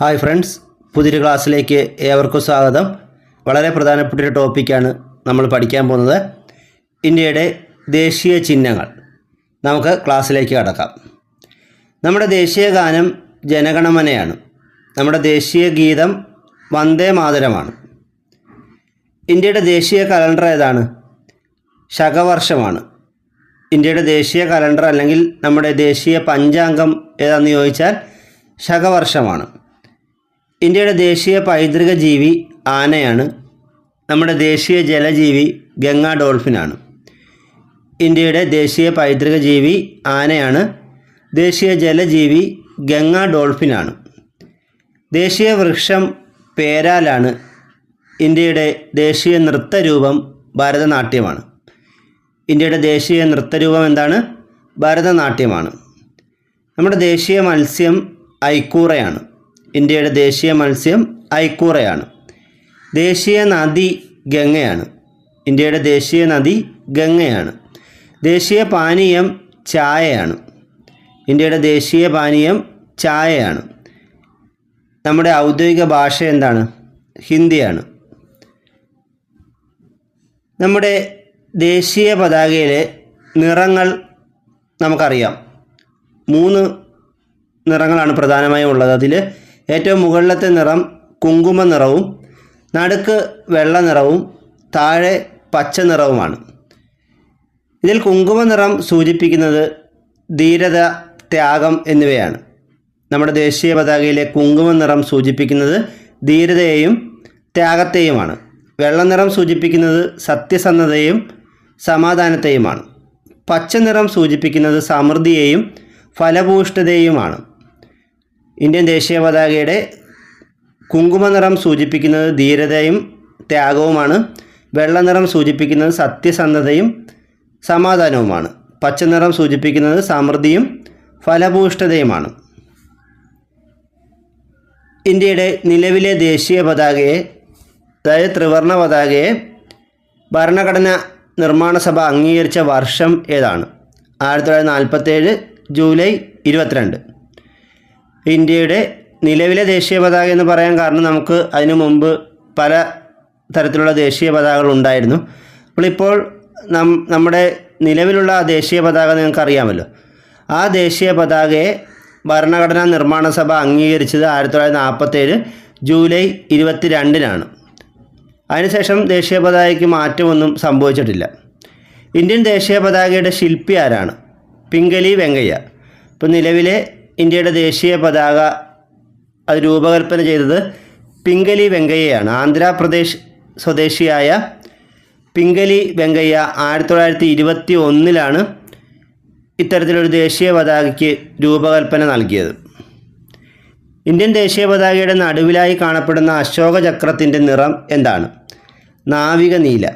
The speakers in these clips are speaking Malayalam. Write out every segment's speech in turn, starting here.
ഹായ് ഫ്രണ്ട്സ് പുതിയൊരു ക്ലാസ്സിലേക്ക് ഏവർക്കും സ്വാഗതം. വളരെ പ്രധാനപ്പെട്ട ഒരു ടോപ്പിക്കാണ് നമ്മൾ പഠിക്കാൻ പോകുന്നത്. ഇന്ത്യയുടെ ദേശീയ ചിഹ്നങ്ങൾ. നമുക്ക് ക്ലാസ്സിലേക്ക് കടക്കാം. നമ്മുടെ ദേശീയ ഗാനം ജനഗണമനയാണ്. നമ്മുടെ ദേശീയ ഗീതം വന്ദേ മാതരമാണ്. ഇന്ത്യയുടെ ദേശീയ കലണ്ടർ ഏതാണ്? ശകവർഷമാണ്. ഇന്ത്യയുടെ ദേശീയ കലണ്ടർ അല്ലെങ്കിൽ നമ്മുടെ ദേശീയ പഞ്ചാംഗം ഏതാണെന്ന് ചോദിച്ചാൽ ശകവർഷമാണ്. ഇന്ത്യയുടെ ദേശീയ പൈതൃക ജീവി ആനയാണ്. നമ്മുടെ ദേശീയ ജലജീവി ഗംഗാ ഡോൾഫിനാണ്. ഇന്ത്യയുടെ ദേശീയ പൈതൃക ജീവി ആനയാണ്. ദേശീയ ജലജീവി ഗംഗാ ഡോൾഫിനാണ്. ദേശീയ വൃക്ഷം പേരാലാണ് ഇന്ത്യയുടെ ദേശീയ നൃത്തരൂപം ഭരതനാട്യമാണ്. ഇന്ത്യയുടെ ദേശീയ നൃത്തരൂപം എന്താണ്? ഭരതനാട്യമാണ്. നമ്മുടെ ദേശീയ മത്സ്യം ഐക്കൂറയാണ്. ഇന്ത്യയുടെ ദേശീയ മത്സ്യം ഐക്കൂറയാണ്. ദേശീയ നദി ഗംഗയാണ്. ഇന്ത്യയുടെ ദേശീയ നദി ഗംഗയാണ്. ദേശീയ പാനീയം ചായയാണ്. ഇന്ത്യയുടെ ദേശീയ പാനീയം ചായയാണ്. നമ്മുടെ ഔദ്യോഗിക ഭാഷ എന്താണ്? ഹിന്ദിയാണ്. നമ്മുടെ ദേശീയ പതാകയിലെ നിറങ്ങൾ നമുക്കറിയാം. മൂന്ന് നിറങ്ങളാണ് പ്രധാനമായും ഉള്ളത്. അതിൽ ഏറ്റവും മുകളിലത്തെ നിറം കുങ്കുമ നിറവും നടുക്ക് വെള്ള നിറവും താഴെ പച്ച നിറവുമാണ്. ഇതിൽ കുങ്കുമ നിറം സൂചിപ്പിക്കുന്നത് ധീരത ത്യാഗം എന്നിവയാണ്. നമ്മുടെ ദേശീയ പതാകയിലെ കുങ്കുമ നിറം സൂചിപ്പിക്കുന്നത് ധീരതയെയും ത്യാഗത്തെയുമാണ്. വെള്ളനിറം സൂചിപ്പിക്കുന്നത് സത്യസന്ധതയും സമാധാനത്തെയുമാണ്. പച്ച നിറം സൂചിപ്പിക്കുന്നത് സമൃദ്ധിയെയും ഫലഭൂഷ്ഠതയുമാണ് ഇന്ത്യൻ ദേശീയ പതാകയുടെ കുങ്കുമ നിറം സൂചിപ്പിക്കുന്നത് ധീരതയും ത്യാഗവുമാണ്. വെള്ള നിറം സൂചിപ്പിക്കുന്നത് സത്യസന്ധതയും സമാധാനവുമാണ്. പച്ച നിറം സൂചിപ്പിക്കുന്നത് സമൃദ്ധിയും ഫലഭൂഷ്ഠതയുമാണ് ഇന്ത്യയുടെ നിലവിലെ ദേശീയ പതാകയെ അതായത് ത്രിവർണ പതാകയെ ഭരണഘടന നിർമ്മാണ സഭ അംഗീകരിച്ച വർഷം ഏതാണ്? ആയിരത്തി തൊള്ളായിരത്തി നാൽപ്പത്തേഴ് ജൂലൈ ഇരുപത്തിരണ്ട്. ഇന്ത്യയുടെ നിലവിലെ ദേശീയ പതാക എന്ന് പറയാൻ കാരണം നമുക്ക് അതിനു മുമ്പ് പല തരത്തിലുള്ള ദേശീയ പതാകകൾ ഉണ്ടായിരുന്നു. അപ്പോൾ ഇപ്പോൾ നം നമ്മുടെ നിലവിലുള്ള ആ ദേശീയ പതാക നിങ്ങൾക്ക് അറിയാമല്ലോ. ആ ദേശീയ പതാകയെ ഭരണഘടനാ നിർമ്മാണ സഭ അംഗീകരിച്ചത് ആയിരത്തി തൊള്ളായിരത്തി നാൽപ്പത്തേഴ് ജൂലൈ ഇരുപത്തി രണ്ടിനാണ് അതിനുശേഷം ദേശീയ പതാകയ്ക്ക് മാറ്റമൊന്നും സംഭവിച്ചിട്ടില്ല. ഇന്ത്യൻ ദേശീയ പതാകയുടെ ശില്പി ആരാണ്? പിംഗലി വെങ്കയ്യ. ഇപ്പോൾ നിലവിലെ ഇന്ത്യയുടെ ദേശീയ പതാക അത് രൂപകൽപ്പന ചെയ്തത് പിങ്കലി വെങ്കയ്യയാണ്. ആന്ധ്രാപ്രദേശ് സ്വദേശിയായ പിങ്കലി വെങ്കയ്യ ആയിരത്തി തൊള്ളായിരത്തി ഇരുപത്തി ഒന്നിലാണ് ഇത്തരത്തിലൊരു ദേശീയ പതാകയ്ക്ക് രൂപകൽപ്പന നൽകിയത്. ഇന്ത്യൻ ദേശീയ പതാകയുടെ നടുവിലായി കാണപ്പെടുന്ന അശോക ചക്രത്തിന്റെ നിറം എന്താണ്? നാവിക നീല.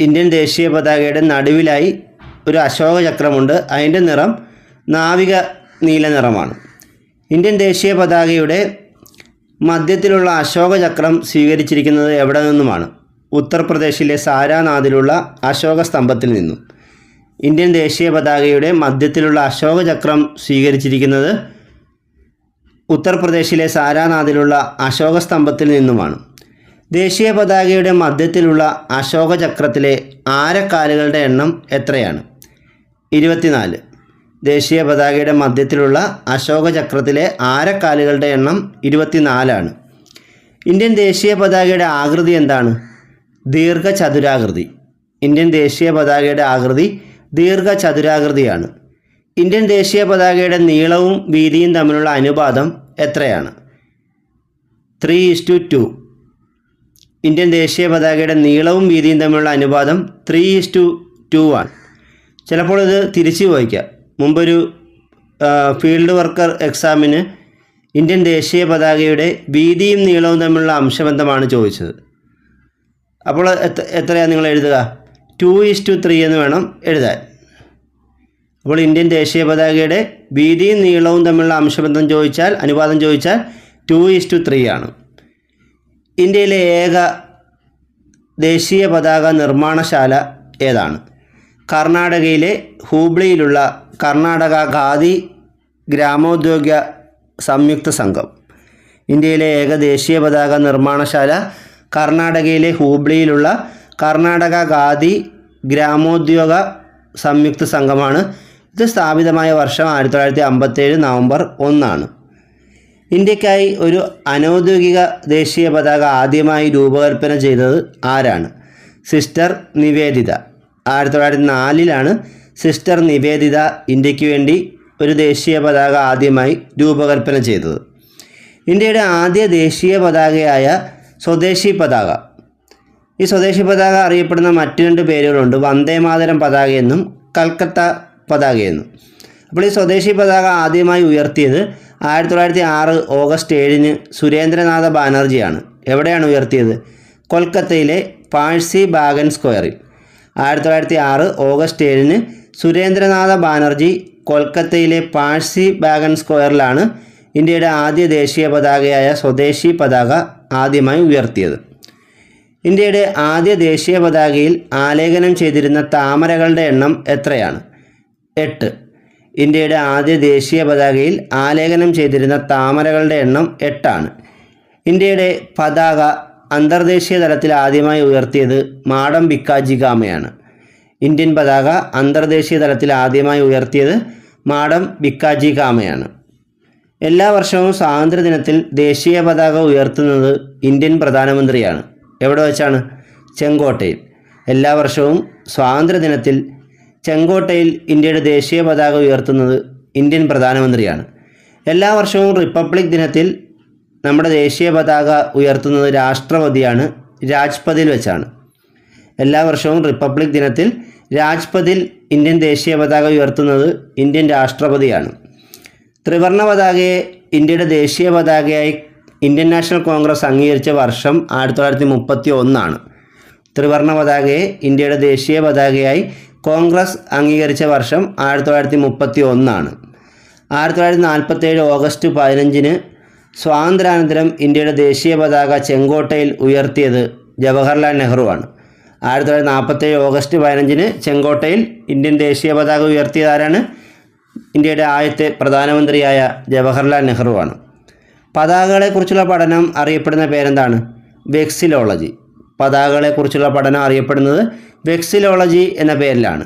ഇന്ത്യൻ ദേശീയ പതാകയുടെ നടുവിലായി ഒരു അശോക ചക്രമുണ്ട്. അതിന്റെ നിറം നാവിക നീല നിറമാണ് ഇന്ത്യൻ ദേശീയ പതാകയുടെ മധ്യത്തിലുള്ള അശോക ചക്രം സ്വീകരിച്ചിരിക്കുന്നത് എവിടെ നിന്നുമാണ്? ഉത്തർപ്രദേശിലെ സാരാനാഥിലുള്ള അശോക സ്തംഭത്തിൽ നിന്നും. ഇന്ത്യൻ ദേശീയ പതാകയുടെ മധ്യത്തിലുള്ള അശോക ചക്രം സ്വീകരിച്ചിരിക്കുന്നത് ഉത്തർപ്രദേശിലെ സാരാനാഥിലുള്ള അശോക സ്തംഭത്തിൽ നിന്നുമാണ്. ദേശീയ പതാകയുടെ മധ്യത്തിലുള്ള അശോക ചക്രത്തിലെ ആരക്കാലുകളുടെ എണ്ണം എത്രയാണ്? ഇരുപത്തിനാല്. ദേശീയ പതാകയുടെ മധ്യത്തിലുള്ള അശോക ചക്രത്തിലെ ആരക്കാലുകളുടെ എണ്ണം ഇരുപത്തിനാലാണ്. ഇന്ത്യൻ ദേശീയ പതാകയുടെ ആകൃതി എന്താണ്? ദീർഘചതുരാകൃതി. ഇന്ത്യൻ ദേശീയ പതാകയുടെ ആകൃതി ദീർഘചതുരാകൃതിയാണ്. ഇന്ത്യൻ ദേശീയ പതാകയുടെ നീളവും വീതിയും തമ്മിലുള്ള അനുപാതം എത്രയാണ്? ത്രീ ഇസ് ടു ഇന്ത്യൻ ദേശീയ പതാകയുടെ നീളവും വീതിയും തമ്മിലുള്ള അനുപാതം ത്രീ ഇസ് ടു ആണ്. ചിലപ്പോൾ ഇത് തിരിച്ചു പോയിക്കാം മുമ്പൊരു ഫീൽഡ് വർക്കർ എക്സാമിന് ഇന്ത്യൻ ദേശീയ പതാകയുടെ വീതിയും നീളവും തമ്മിലുള്ള അംശബന്ധമാണ് ചോദിച്ചത്. അപ്പോൾ എത്ര എത്രയാണ് നിങ്ങൾ എഴുതുക? ടു ഈസ് ടു ത്രീ എന്ന് വേണം എഴുതാൻ. അപ്പോൾ ഇന്ത്യൻ ദേശീയ പതാകയുടെ വീതിയും നീളവും തമ്മിലുള്ള അംശബന്ധം ചോദിച്ചാൽ അനുപാതം ചോദിച്ചാൽ ടു ഈസ് ടു ത്രീ ആണ്. ഇന്ത്യയിലെ ഏക ദേശീയ പതാക നിർമ്മാണശാല ഏതാണ്? കർണാടകയിലെ ഹൂബ്ലിയിലുള്ള കർണാടക ഖാദി ഗ്രാമോദ്യോഗ സംയുക്ത സംഘം. ഇന്ത്യയിലെ ഏക ദേശീയ പതാക നിർമ്മാണശാല കർണാടകയിലെ ഹൂബ്ലിയിലുള്ള കർണാടക ഖാദി ഗ്രാമോദ്യോഗ സംയുക്ത സംഘമാണ്. ഇത് സ്ഥാപിതമായ വർഷം ആയിരത്തി തൊള്ളായിരത്തി അമ്പത്തേഴ് നവംബർ ഒന്നാണ്. ഇന്ത്യക്കായി ഒരു അനൗദ്യോഗിക ദേശീയ പതാക ആദ്യമായി രൂപകൽപ്പന ചെയ്തത് ആരാണ്? സിസ്റ്റർ നിവേദിത. ആയിരത്തി തൊള്ളായിരത്തി നാലിലാണ് സിസ്റ്റർ നിവേദിത ഇന്ത്യയ്ക്ക് വേണ്ടി ഒരു ദേശീയ പതാക ആദ്യമായി രൂപകൽപ്പന ചെയ്തത്. ഇന്ത്യയുടെ ആദ്യ ദേശീയ പതാകയായ സ്വദേശി പതാക. ഈ സ്വദേശി പതാക അറിയപ്പെടുന്ന മറ്റു രണ്ട് പേരുകളുണ്ട്. വന്ദേമാതരം പതാകയെന്നും കൽക്കത്ത പതാകയെന്നും അപ്പോൾ ഈ സ്വദേശി പതാക ആദ്യമായി ഉയർത്തിയത് ആയിരത്തി തൊള്ളായിരത്തി ആറ് ഓഗസ്റ്റ് ഏഴിന് സുരേന്ദ്രനാഥ ബാനർജിയാണ്. എവിടെയാണ് ഉയർത്തിയത്? കൊൽക്കത്തയിലെ പാഴ്സി ബാഗൻ സ്ക്വയറിൽ. ആയിരത്തി തൊള്ളായിരത്തി ആറ് ഓഗസ്റ്റ് ഏഴിന് സുരേന്ദ്രനാഥ ബാനർജി കൊൽക്കത്തയിലെ പാഴ്സി ബാഗൻ സ്ക്വയറിലാണ് ഇന്ത്യയുടെ ആദ്യ ദേശീയ പതാകയായ സ്വദേശി പതാക ആദ്യമായി ഉയർത്തിയത്. ഇന്ത്യയുടെ ആദ്യ ദേശീയ പതാകയിൽ ആലേഖനം ചെയ്തിരുന്ന താമരകളുടെ എണ്ണം എത്രയാണ്? എട്ട്. ഇന്ത്യയുടെ ആദ്യ ദേശീയ പതാകയിൽ ആലേഖനം ചെയ്തിരുന്ന താമരകളുടെ എണ്ണം എട്ടാണ്. ഇന്ത്യയുടെ പതാക അന്തർദേശീയ തലത്തിൽ ആദ്യമായി ഉയർത്തിയത് മാഡം ബിക്കാജി ഗാമയാണ്. ഇന്ത്യൻ പതാക അന്തർദേശീയ തലത്തിൽ ആദ്യമായി ഉയർത്തിയത് മാഡം ബിക്കാജി ഗാമയാണ്. എല്ലാ വർഷവും സ്വാതന്ത്ര്യദിനത്തിൽ ദേശീയ പതാക ഉയർത്തുന്നത് ഇന്ത്യൻ പ്രധാനമന്ത്രിയാണ്. എവിടെ വെച്ചാണ്? ചെങ്കോട്ടയിൽ. എല്ലാ വർഷവും സ്വാതന്ത്ര്യദിനത്തിൽ ചെങ്കോട്ടയിൽ ഇന്ത്യയുടെ ദേശീയ പതാക ഉയർത്തുന്നത് ഇന്ത്യൻ പ്രധാനമന്ത്രിയാണ്. എല്ലാ വർഷവും റിപ്പബ്ലിക് ദിനത്തിൽ നമ്മുടെ ദേശീയ പതാക ഉയർത്തുന്നത് രാഷ്ട്രപതിയാണ് രാജ്പഥിൽ വെച്ചാണ്. എല്ലാ വർഷവും റിപ്പബ്ലിക് ദിനത്തിൽ രാജ്പഥിൽ ഇന്ത്യൻ ദേശീയ പതാക ഉയർത്തുന്നത് ഇന്ത്യൻ രാഷ്ട്രപതിയാണ്. ത്രിവർണ പതാകയെ ഇന്ത്യയുടെ ദേശീയ പതാകയായി ഇന്ത്യൻ നാഷണൽ കോൺഗ്രസ് അംഗീകരിച്ച വർഷം ആയിരത്തി തൊള്ളായിരത്തി മുപ്പത്തി ഒന്നാണ് ത്രിവർണ പതാകയെ ഇന്ത്യയുടെ ദേശീയ പതാകയായി കോൺഗ്രസ് അംഗീകരിച്ച വർഷം ആയിരത്തി തൊള്ളായിരത്തി മുപ്പത്തി ഒന്നാണ് ആയിരത്തി തൊള്ളായിരത്തി നാൽപ്പത്തേഴ് ഓഗസ്റ്റ് പതിനഞ്ചിന് സ്വാതന്ത്ര്യാനന്തരം ഇന്ത്യയുടെ ദേശീയ പതാക ചെങ്കോട്ടയിൽ ഉയർത്തിയത് ജവഹർലാൽ നെഹ്റുവാണ്. ആയിരത്തി തൊള്ളായിരത്തി നാൽപ്പത്തേഴ് ഓഗസ്റ്റ് പതിനഞ്ചിന് ചെങ്കോട്ടയിൽ ഇന്ത്യൻ ദേശീയ പതാക ഉയർത്തിയത് ആരാണ്? ഇന്ത്യയുടെ ആദ്യത്തെ പ്രധാനമന്ത്രിയായ ജവഹർലാൽ നെഹ്റുവാണ്. പതാകകളെക്കുറിച്ചുള്ള പഠനം അറിയപ്പെടുന്ന പേരെന്താണ്? വെക്സിലോളജി. പതാകകളെക്കുറിച്ചുള്ള പഠനം അറിയപ്പെടുന്നത് വെക്സിലോളജി എന്ന പേരിലാണ്.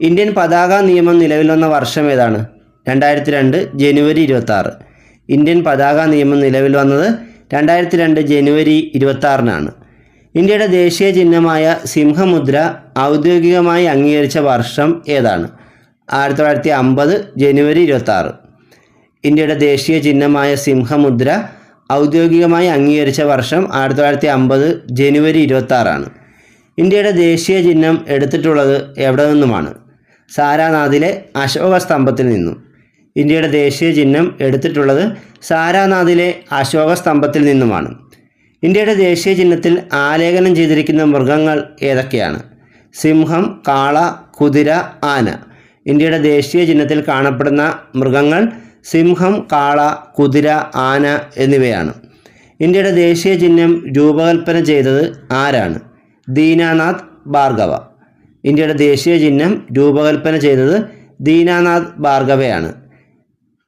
ഇന്ത്യൻ പതാക നിയമം നിലവിൽ വന്ന വർഷം ഏതാണ്? രണ്ടായിരത്തി രണ്ട് ജനുവരി ഇരുപത്തി ഇന്ത്യൻ പതാക നിയമം നിലവിൽ വന്നത് രണ്ടായിരത്തി രണ്ട് ജനുവരി ഇരുപത്തി ഇന്ത്യയുടെ ദേശീയ ചിഹ്നമായ സിംഹമുദ്ര ഔദ്യോഗികമായി അംഗീകരിച്ച വർഷം ഏതാണ്? ആയിരത്തി തൊള്ളായിരത്തി അമ്പത് ജനുവരി ഇരുപത്തി ഇന്ത്യയുടെ ദേശീയ ചിഹ്നമായ സിംഹമുദ്ര ഔദ്യോഗികമായി അംഗീകരിച്ച വർഷം ആയിരത്തി തൊള്ളായിരത്തി അമ്പത് ജനുവരി ഇരുപത്തി ഇന്ത്യയുടെ ദേശീയ ചിഹ്നം എടുത്തിട്ടുള്ളത് എവിടെ നിന്നുമാണ്? സാരാനാഥിലെ അശോക സ്തംഭത്തിൽ നിന്നും. ഇന്ത്യയുടെ ദേശീയ ചിഹ്നം എടുത്തിട്ടുള്ളത് സാരാനാഥിലെ അശോക സ്തംഭത്തിൽ നിന്നുമാണ്. ഇന്ത്യയുടെ ദേശീയ ചിഹ്നത്തിൽ ആലേഖനം ചെയ്തിരിക്കുന്ന മൃഗങ്ങൾ ഏതൊക്കെയാണ്? സിംഹം കാള കുതിര ആന. ഇന്ത്യയുടെ ദേശീയ ചിഹ്നത്തിൽ കാണപ്പെടുന്ന മൃഗങ്ങൾ സിംഹം കാള കുതിര ആന എന്നിവയാണ്. ഇന്ത്യയുടെ ദേശീയ ചിഹ്നം രൂപകൽപ്പന ചെയ്തത് ആരാണ്? ദീനാനാഥ് ഭാർഗവ. ഇന്ത്യയുടെ ദേശീയ ചിഹ്നം രൂപകൽപ്പന ചെയ്തത് ദീനാനാഥ് ഭാർഗവയാണ്.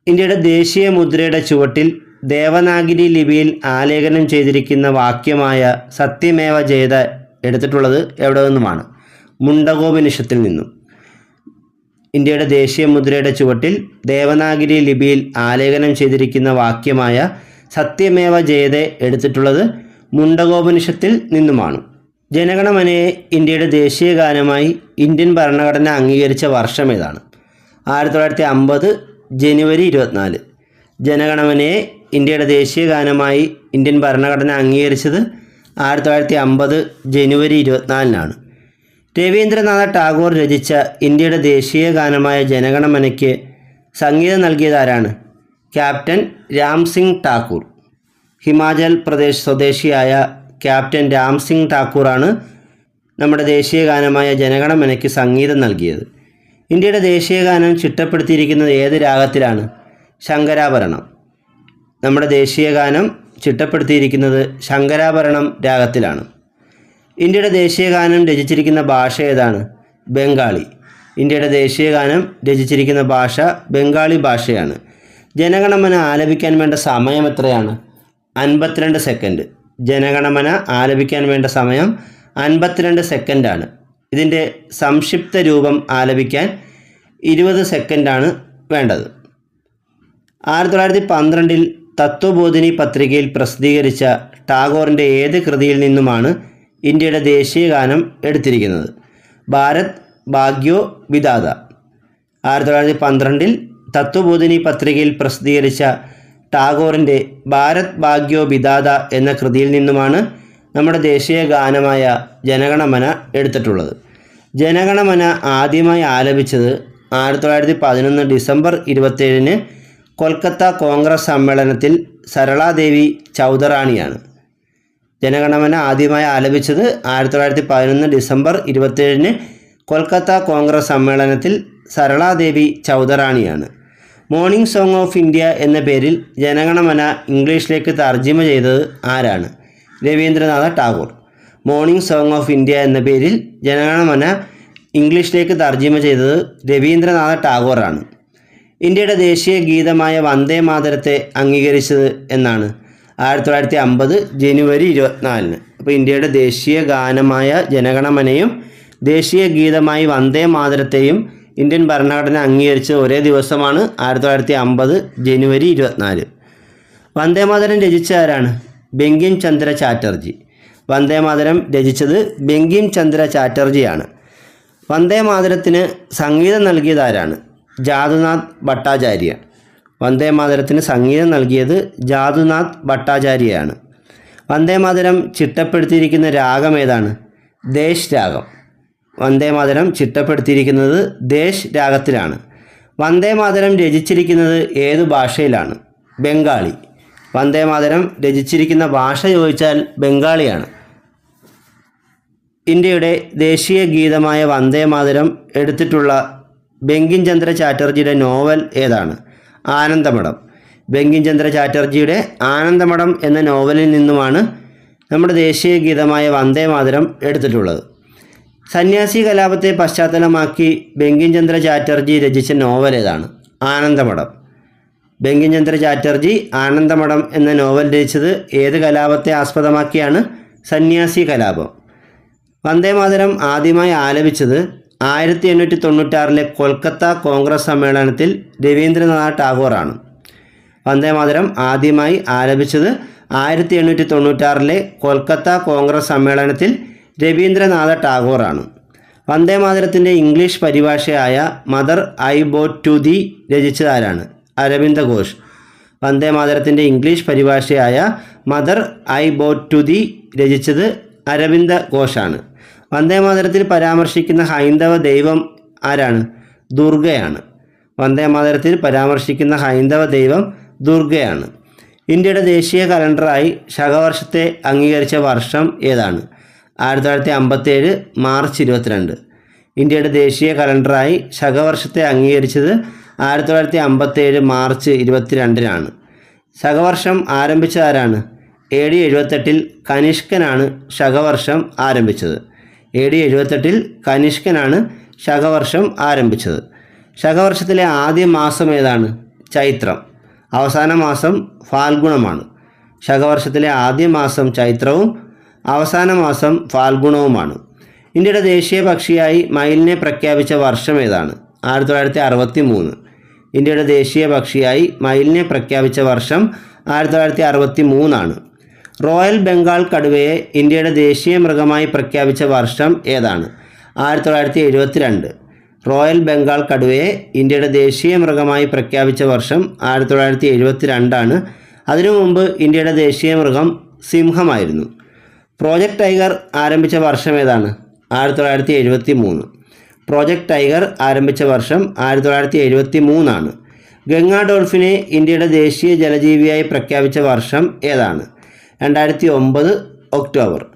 ഇന്ത്യയുടെ ദേശീയ മുദ്രയുടെ ചുവട്ടിൽ ദേവനാഗിരി ലിപിയിൽ ആലേഖനം ചെയ്തിരിക്കുന്ന വാക്യമായ സത്യമേവ ജയത എടുത്തിട്ടുള്ളത് എവിടെ നിന്നുമാണ്? മുണ്ടകോപനിഷത്തിൽ നിന്നും. ഇന്ത്യയുടെ ദേശീയ മുദ്രയുടെ ചുവട്ടിൽ ദേവനാഗിരി ലിപിയിൽ ആലേഖനം ചെയ്തിരിക്കുന്ന വാക്യമായ സത്യമേവ ജയത എടുത്തിട്ടുള്ളത് മുണ്ടകോപനിഷത്തിൽ നിന്നുമാണ്. ജനഗണമനയെ ഇന്ത്യയുടെ ദേശീയ ഗാനമായി ഇന്ത്യൻ ഭരണഘടന അംഗീകരിച്ച വർഷം ഏതാണ്? ആയിരത്തി തൊള്ളായിരത്തി അമ്പത് ജനുവരി ഇരുപത്തിനാല്. ജനഗണമനയെ ഇന്ത്യയുടെ ദേശീയ ഗാനമായി ഇന്ത്യൻ ഭരണഘടന അംഗീകരിച്ചത് ആയിരത്തി തൊള്ളായിരത്തി അമ്പത് ജനുവരി ഇരുപത്തിനാലിനാണ്. രവീന്ദ്രനാഥ ടാഗോർ രചിച്ച ഇന്ത്യയുടെ ദേശീയ ഗാനമായ ജനഗണമനയ്ക്ക് സംഗീതം നൽകിയതാരാണ് ക്യാപ്റ്റൻ രാം സിംഗ് ടാക്കൂർ ഹിമാചൽ പ്രദേശ് സ്വദേശിയായ ക്യാപ്റ്റൻ രാം സിംഗ് ടാക്കൂറാണ് നമ്മുടെ ദേശീയ ഗാനമായ ജനഗണമനയ്ക്ക് സംഗീതം നൽകിയത്. ഇന്ത്യയുടെ ദേശീയഗാനം ചിട്ടപ്പെടുത്തിയിരിക്കുന്നത് ഏത് രാഗത്തിലാണ്? ശങ്കരാഭരണം. നമ്മുടെ ദേശീയഗാനം ചിട്ടപ്പെടുത്തിയിരിക്കുന്നത് ശങ്കരാഭരണം രാഗത്തിലാണ്. ഇന്ത്യയുടെ ദേശീയഗാനം രചിച്ചിരിക്കുന്ന ഭാഷ ഏതാണ്? ബംഗാളി. ഇന്ത്യയുടെ ദേശീയഗാനം രചിച്ചിരിക്കുന്ന ഭാഷ ബംഗാളി ഭാഷയാണ്. ജനഗണമന ആലപിക്കാൻ വേണ്ട സമയം എത്രയാണ്? അൻപത്തിരണ്ട് സെക്കൻഡ്. ജനഗണമന ആലപിക്കാൻ വേണ്ട സമയം അൻപത്തിരണ്ട് സെക്കൻഡാണ്. ഇതിന്റെ സംക്ഷിപ്ത രൂപം ആലപിക്കാൻ ഇരുപത് സെക്കൻഡാണ് വേണ്ടത്. ആയിരത്തി തൊള്ളായിരത്തി പന്ത്രണ്ടിൽ തത്വബോധിനി പത്രികയിൽ പ്രസിദ്ധീകരിച്ച ടാഗോറിന്റെ ഏത് കൃതിയിൽ നിന്നുമാണ് ഇന്ത്യയുടെ ദേശീയ ഗാനം എടുത്തിരിക്കുന്നത്? ഭാരത് ഭാഗ്യോ വിദാത. ആയിരത്തി തൊള്ളായിരത്തി പന്ത്രണ്ടിൽ തത്വബോധിനി പത്രികയിൽ പ്രസിദ്ധീകരിച്ച ടാഗോറിന്റെ ഭാരത് ഭാഗ്യോ വിദാത എന്ന കൃതിയിൽ നിന്നുമാണ് നമ്മുടെ ദേശീയ ഗാനമായ ജനഗണമന എടുത്തിട്ടുള്ളത്. ജനഗണമന ആദ്യമായി ആലപിച്ചത് ആയിരത്തി തൊള്ളായിരത്തി പതിനൊന്ന് ഡിസംബർ ഇരുപത്തേഴിന് കൊൽക്കത്ത കോൺഗ്രസ് സമ്മേളനത്തിൽ സരളാദേവി ചൗധറാണിയാണ്. ജനഗണമന ആദ്യമായി ആലപിച്ചത് ആയിരത്തി തൊള്ളായിരത്തി പതിനൊന്ന് ഡിസംബർ ഇരുപത്തേഴിന് കൊൽക്കത്ത കോൺഗ്രസ് സമ്മേളനത്തിൽ സരളാദേവി ചൗധറാണിയാണ്. മോർണിംഗ് സോങ് ഓഫ് ഇന്ത്യ എന്ന പേരിൽ ജനഗണമന ഇംഗ്ലീഷിലേക്ക് തർജിമ ചെയ്തത് ആരാണ്? Rabindranath Tagore. Morning song of India എന്ന പേരിൽ ജനഗണമന ഇംഗ്ലീഷിലേക്ക് തർജിമ ചെയ്തത് രവീന്ദ്രനാഥ ടാഗോറാണ്. ഇന്ത്യയുടെ ദേശീയ ഗീതമായ വന്ദേ മാതരത്തെ അംഗീകരിച്ചത് എന്നാണ്. ആയിരത്തി തൊള്ളായിരത്തി അമ്പത് ജനുവരി ഇരുപത്തിനാലിന്. അപ്പോൾ ഇന്ത്യയുടെ ദേശീയ ഗാനമായ ജനഗണമനയും ദേശീയ ഗീതമായി വന്ദേ മാതരത്തെയും ഇന്ത്യൻ ഭരണഘടന അംഗീകരിച്ച ഒരേ ദിവസമാണ് ആയിരത്തി തൊള്ളായിരത്തി അമ്പത് ജനുവരി ഇരുപത്തിനാല്. വന്ദേമാതരം രചിച്ച ആരാണ്? ബെങ്കിം ചന്ദ്ര ചാറ്റർജി. വന്ദേമാതരം രചിച്ചത് ബെങ്കിം ചന്ദ്ര ചാറ്റർജിയാണ്. വന്ദേമാതരത്തിന് സംഗീതം നൽകിയതാരാണ്? ജാതുനാഥ് ഭട്ടാചാര്യ. വന്ദേമാതരത്തിന് സംഗീതം നൽകിയത് ജാദുനാഥ് ഭട്ടാചാര്യയാണ് വന്ദേമാതരം ചിട്ടപ്പെടുത്തിയിരിക്കുന്ന രാഗം ഏതാണ്? ദേശ് രാഗം. വന്ദേ വന്ദേമാതരം ചിട്ടപ്പെടുത്തിയിരിക്കുന്നത് ദേശ് രാഗത്തിലാണ്. വന്ദേ വന്ദേമാതരം രചിച്ചിരിക്കുന്നത് ഏതു ഭാഷയിലാണ്? ബംഗാളി. വന്ദേമാതരം രചിച്ചിരിക്കുന്ന ഭാഷ ചോദിച്ചാൽ ബംഗാളിയാണ്. ഇന്ത്യയുടെ ദേശീയ ഗീതമായ വന്ദേമാതരം എടുത്തിട്ടുള്ള ബങ്കിം ചന്ദ്ര ചാറ്റർജിയുടെ നോവൽ ഏതാണ്? ആനന്ദമഠം. ബങ്കിം ചന്ദ്ര ചാറ്റർജിയുടെ ആനന്ദമഠം എന്ന നോവലിൽ നിന്നുമാണ് നമ്മുടെ ദേശീയ ഗീതമായ വന്ദേമാതരം എടുത്തിട്ടുള്ളത്. സന്യാസി കലാപത്തെ പശ്ചാത്തലമാക്കി ബങ്കിം ചന്ദ്ര ചാറ്റർജി രചിച്ച നോവൽ ഏതാണ്? ആനന്ദമഠം. ബങ്കിം ചന്ദ്ര ചാറ്റർജി ആനന്ദമഠം എന്ന നോവൽ രചിച്ചത് ഏത് കലാപത്തെ ആസ്പദമാക്കിയാണ് സന്യാസി കലാപം. വന്ദേമാതരം ആദ്യമായി ആലപിച്ചത് ആയിരത്തി എണ്ണൂറ്റി തൊണ്ണൂറ്റാറിലെ കൊൽക്കത്ത കോൺഗ്രസ് സമ്മേളനത്തിൽ രവീന്ദ്രനാഥ് ടാഗോറാണ്. വന്ദേമാതരം ആദ്യമായി ആലപിച്ചത് ആയിരത്തി എണ്ണൂറ്റി തൊണ്ണൂറ്റാറിലെ കൊൽക്കത്ത കോൺഗ്രസ് സമ്മേളനത്തിൽ രവീന്ദ്രനാഥ ടാഗോറാണ്. വന്ദേമാതരത്തിന്റെ English പരിഭാഷയായ mother I bow to thee രചിച്ചതാരാണ്. Aravinda Ghosh വന്ദേ മാതരത്തിന്റെ English പരിഭാഷയായ mother I bow to thee രചിച്ചത് അരവിന്ദ ഘോഷാണ് വന്ദേ മാതരത്തിൽ പരാമർശിക്കുന്ന ഹൈന്ദവ ദൈവം ആരാണ്? ദുർഗയാണ്. വന്ദേ മാതരത്തിൽ പരാമർശിക്കുന്ന ഹൈന്ദവ ദൈവം ദുർഗയാണ്. ഇന്ത്യയുടെ ദേശീയ കലണ്ടറായി ശകവർഷത്തെ അംഗീകരിച്ച വർഷം ഏതാണ്? ആയിരത്തി തൊള്ളായിരത്തി അമ്പത്തേഴ് മാർച്ച് ഇരുപത്തിരണ്ട്. ഇന്ത്യയുടെ ദേശീയ കലണ്ടറായി ശകവർഷത്തെ അംഗീകരിച്ചത് ആയിരത്തി തൊള്ളായിരത്തി അമ്പത്തേഴ് മാർച്ച് ഇരുപത്തിരണ്ടിനാണ്. ശകവർഷം ആരംഭിച്ചതാരാണ്? എ ഡി എഴുപത്തെട്ടിൽ കനിഷ്കനാണ് ശകവർഷം ആരംഭിച്ചത്. എ ഡി എഴുപത്തെട്ടിൽ കനിഷ്കനാണ് ശകവർഷം ആരംഭിച്ചത്. ശകവർഷത്തിലെ ആദ്യ മാസം ഏതാണ്? ചൈത്രം. അവസാന മാസം ഫാൽഗുണമാണ്. ശകവർഷത്തിലെ ആദ്യ മാസം ചൈത്രവും അവസാന മാസം ഫാൽഗുണവുമാണ്. ഇന്ത്യയുടെ ദേശീയ പക്ഷിയായി മയിലിനെ പ്രഖ്യാപിച്ച വർഷം ഏതാണ്? ആയിരത്തി തൊള്ളായിരത്തി അറുപത്തി മൂന്ന് ഇന്ത്യയുടെ ദേശീയ പക്ഷിയായി മയിലിനെ പ്രഖ്യാപിച്ച വർഷം ആയിരത്തി തൊള്ളായിരത്തി അറുപത്തി മൂന്നാണ് റോയൽ ബംഗാൾ കടുവയെ ഇന്ത്യയുടെ ദേശീയ മൃഗമായി പ്രഖ്യാപിച്ച വർഷം ഏതാണ്? ആയിരത്തി തൊള്ളായിരത്തി എഴുപത്തി രണ്ട് റോയൽ ബംഗാൾ കടുവയെ ഇന്ത്യയുടെ ദേശീയ മൃഗമായി പ്രഖ്യാപിച്ച വർഷം ആയിരത്തി തൊള്ളായിരത്തി എഴുപത്തി രണ്ടാണ് അതിനു മുമ്പ് ഇന്ത്യയുടെ ദേശീയ മൃഗം സിംഹമായിരുന്നു. പ്രോജക്റ്റ് ടൈഗർ ആരംഭിച്ച വർഷം ഏതാണ്? ആയിരത്തി തൊള്ളായിരത്തി എഴുപത്തി മൂന്ന് പ്രോജക്റ്റ് ടൈഗർ ആരംഭിച്ച വർഷം ആയിരത്തി തൊള്ളായിരത്തി എഴുപത്തി മൂന്നാണ് ഗംഗാ ഡോൾഫിനെ ഇന്ത്യയുടെ ദേശീയ ജലജീവിയായി പ്രഖ്യാപിച്ച വർഷം ഏതാണ്? രണ്ടായിരത്തി ഒമ്പത് ഒക്ടോബർ.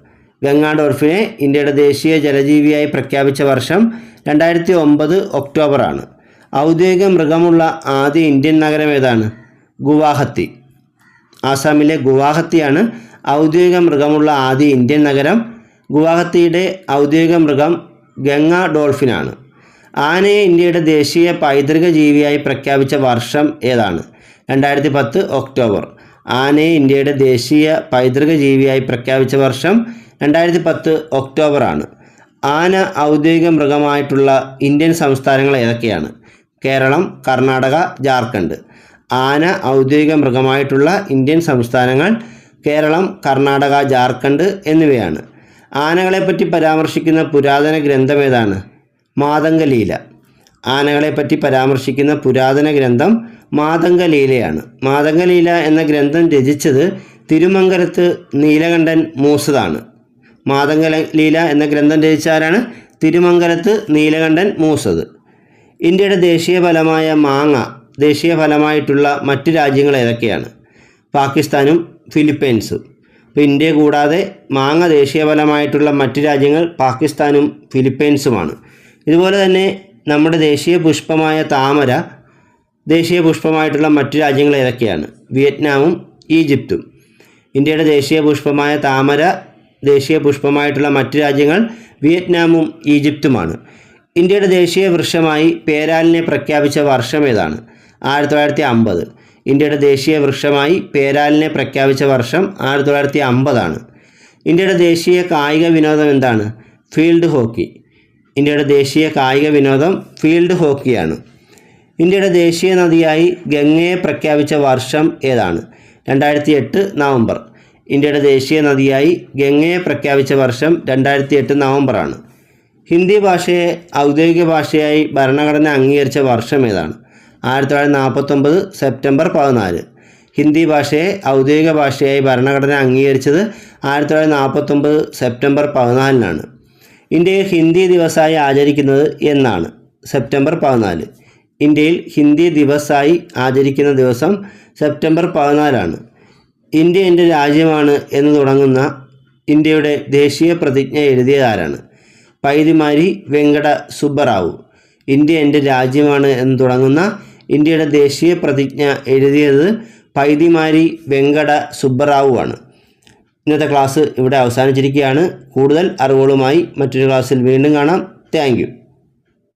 ഗംഗാ ഡോൾഫിനെ ഇന്ത്യയുടെ ദേശീയ ജലജീവിയായി പ്രഖ്യാപിച്ച വർഷം രണ്ടായിരത്തി ഒമ്പത് ഒക്ടോബറാണ്. ഔദ്യോഗിക മൃഗമുള്ള ആദ്യ ഇന്ത്യൻ നഗരം ഏതാണ്? ഗുവാഹത്തി. ആസാമിലെ ഗുവാഹത്തിയാണ് ഔദ്യോഗിക മൃഗമുള്ള ആദ്യ ഇന്ത്യൻ നഗരം. ഗുവാഹത്തിയുടെ ഔദ്യോഗിക മൃഗം ഗംഗ ഡോൾഫിനാണ്. ആനയെ ഇന്ത്യയുടെ ദേശീയ പൈതൃക ജീവിയായി പ്രഖ്യാപിച്ച വർഷം ഏതാണ്? രണ്ടായിരത്തി പത്ത് ഒക്ടോബർ. ആനയെ ഇന്ത്യയുടെ ദേശീയ പൈതൃക ജീവിയായി പ്രഖ്യാപിച്ച വർഷം രണ്ടായിരത്തി പത്ത് ഒക്ടോബർ ആണ് ആന ഔദ്യോഗിക മൃഗമായിട്ടുള്ള ഇന്ത്യൻ സംസ്ഥാനങ്ങൾ ഏതൊക്കെയാണ്? കേരളം കർണാടക ജാർഖണ്ഡ്. ആന ഔദ്യോഗിക മൃഗമായിട്ടുള്ള ഇന്ത്യൻ സംസ്ഥാനങ്ങൾ കേരളം കർണാടക ജാർഖണ്ഡ് എന്നിവയാണ്. ആനകളെപ്പറ്റി പരാമർശിക്കുന്ന പുരാതന ഗ്രന്ഥം ഏതാണ്? മാതംഗലീല. ആനകളെപ്പറ്റി പരാമർശിക്കുന്ന പുരാതന ഗ്രന്ഥം മാതംഗലീലയാണ്. മാതംഗലീല എന്ന ഗ്രന്ഥം രചിച്ചത് തിരുമംഗലത്ത് നീലകണ്ഠൻ മൂസതാണ്. മാതംഗലീല എന്ന ഗ്രന്ഥം രചിച്ച ആരാണ്? തിരുമംഗലത്ത് നീലകണ്ഠൻ മൂസത്. ഇന്ത്യയുടെ ദേശീയ ഫലമായ മാങ്ങ ദേശീയ ഫലമായിട്ടുള്ള മറ്റ് രാജ്യങ്ങൾ ഏതൊക്കെയാണ്? പാകിസ്ഥാനും ഫിലിപ്പൈൻസും. ഇപ്പോൾ ഇന്ത്യ കൂടാതെ മാങ്ങ ദേശീയ ഫലമായിട്ടുള്ള മറ്റ് രാജ്യങ്ങൾ പാകിസ്ഥാനും ഫിലിപ്പൈൻസുമാണ്. ഇതുപോലെ തന്നെ നമ്മുടെ ദേശീയ പുഷ്പമായ താമര ദേശീയ പുഷ്പമായിട്ടുള്ള മറ്റ് രാജ്യങ്ങൾ ഏതൊക്കെയാണ്? വിയറ്റ്നാമും ഈജിപ്തും. ഇന്ത്യയുടെ ദേശീയ പുഷ്പമായ താമര ദേശീയ പുഷ്പമായിട്ടുള്ള മറ്റ് രാജ്യങ്ങൾ വിയറ്റ്നാമും ഈജിപ്തുമാണ്. ഇന്ത്യയുടെ ദേശീയ വൃക്ഷമായി പേരാലിനെ പ്രഖ്യാപിച്ച വർഷം ഏതാണ്? ആയിരത്തി തൊള്ളായിരത്തി അമ്പത്. ഇന്ത്യയുടെ ദേശീയ വൃക്ഷമായി പേരാലിനെ പ്രഖ്യാപിച്ച വർഷം ആയിരത്തി തൊള്ളായിരത്തി അമ്പതാണ് ഇന്ത്യയുടെ ദേശീയ കായിക വിനോദം എന്താണ്? Field hockey. ഇന്ത്യയുടെ ദേശീയ കായിക വിനോദം ഫീൽഡ് ഹോക്കിയാണ്. ഇന്ത്യയുടെ ദേശീയ നദിയായി ഗംഗയെ പ്രഖ്യാപിച്ച വർഷം ഏതാണ്? രണ്ടായിരത്തി എട്ട് നവംബർ. ഇന്ത്യയുടെ ദേശീയ നദിയായി ഗംഗയെ പ്രഖ്യാപിച്ച വർഷം രണ്ടായിരത്തി എട്ട് നവംബറാണ്. ഹിന്ദി ഭാഷയെ ഔദ്യോഗിക ഭാഷയായി ഭരണഘടന അംഗീകരിച്ച വർഷം ഏതാണ്? ആയിരത്തി തൊള്ളായിരത്തി നാൽപ്പത്തൊമ്പത് സെപ്റ്റംബർ പതിനാല്. ഹിന്ദി ഭാഷയെ ഔദ്യോഗിക ഭാഷയായി ഭരണഘടന അംഗീകരിച്ചത് ആയിരത്തി തൊള്ളായിരത്തി നാൽപ്പത്തൊമ്പത് സെപ്റ്റംബർ പതിനാലിനാണ്. ഇന്ത്യയിൽ ഹിന്ദി ദിവസമായി ആചരിക്കുന്നത് എന്നാണ് സെപ്റ്റംബർ പതിനാല്. ഇന്ത്യയിൽ ഹിന്ദി ദിവസമായി ആചരിക്കുന്ന ദിവസം സെപ്റ്റംബർ പതിനാലാണ്. ഇന്ത്യ എന്റെ രാജ്യമാണ് എന്ന് തുടങ്ങുന്ന ഇന്ത്യയുടെ ദേശീയ പ്രതിജ്ഞ എഴുതിയതാരാണ്? പൈതിമാരി വെങ്കട സുബ്ബറാവു. ഇന്ത്യ എന്റെ രാജ്യമാണ് എന്ന് തുടങ്ങുന്ന ഇന്ത്യയുടെ ദേശീയ പ്രതിജ്ഞ എഴുതിയത് പൈതിമാരി വെങ്കട സുബ്ബറാവു ആണ് ഇന്നത്തെ ക്ലാസ് ഇവിടെ അവസാനിച്ചിരിക്കുകയാണ്. കൂടുതൽ അറിവുകളുമായി മറ്റൊരു ക്ലാസ്സിൽ വീണ്ടും കാണാം. താങ്ക്